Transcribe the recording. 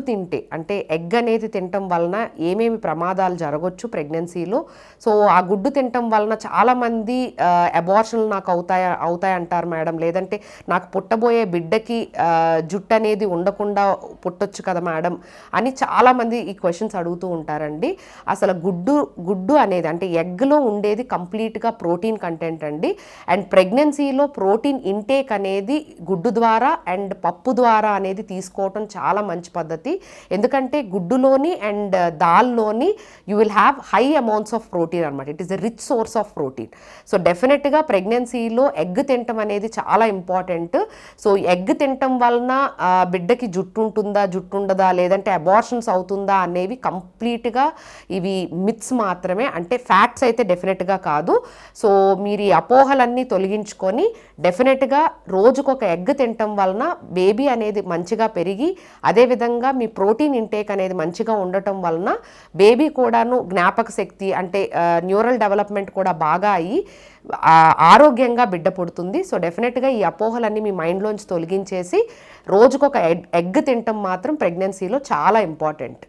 గుడ్డు తింటే అంటే ఎగ్ అనేది తినటం వలన ఏమేమి ప్రమాదాలు జరగవచ్చు ప్రెగ్నెన్సీలో? సో ఆ గుడ్డు తినటం వలన చాలామంది అబార్షన్లు నాకు అవుతాయా అవుతాయి అంటారు మేడం. లేదంటే నాకు పుట్టబోయే బిడ్డకి జుట్టు అనేది ఉండకుండా పుట్టొచ్చు కదా మేడం అని చాలామంది ఈ క్వశ్చన్స్ అడుగుతూ ఉంటారండి. అసలు గుడ్డు గుడ్డు అనేది అంటే ఎగ్లో ఉండేది కంప్లీట్గా ప్రోటీన్ కంటెంట్ అండి. అండ్ ప్రెగ్నెన్సీలో ప్రోటీన్ ఇంటేక్ అనేది గుడ్డు ద్వారా అండ్ పప్పు ద్వారా అనేది తీసుకోవటం చాలా మంచి పద్ధతి. ఎందుకంటే గుడ్డులోని and uh, దాల్లోని you will have high amounts of protein అనమాట it is a rich source of protein so డెఫినెట్గా ప్రెగ్నెన్సీలో ఎగ్ తినటం అనేది చాలా ఇంపార్టెంట్ సో ఎగ్ తినటం వలన uh, బిడ్డకి జుట్టు ఉంటుందా జుట్టు ఉండదా లేదంటే అబార్షన్స్ అవుతుందా అనేవి కంప్లీట్గా ఇవి మిత్స్ మాత్రమే. అంటే ఫ్యాక్ట్స్ అయితే డెఫినెట్గా కాదు. సో మీరు ఈ అపోహలన్నీ తొలగించుకొని డెఫినెట్గా రోజుకొక ఎగ్ తినటం వలన బేబీ అనేది మంచిగా పెరిగి అదేవిధంగా మీ ప్రోటీన్ ఇంటేక్ అనేది మంచిగా ఉండటం వలన బేబీ కూడాను జ్ఞాపక శక్తి అంటే న్యూరల్ డెవలప్మెంట్ కూడా బాగా అయ్యి ఆరోగ్యంగా బిడ్డ పుడుతుంది. సో డెఫినెట్గా ఈ అపోహలన్నీ మీ మైండ్లోంచి తొలగించేసి రోజుకొక ఎగ్ ఎగ్ తినటం మాత్రం ప్రెగ్నెన్సీలో చాలా ఇంపార్టెంట్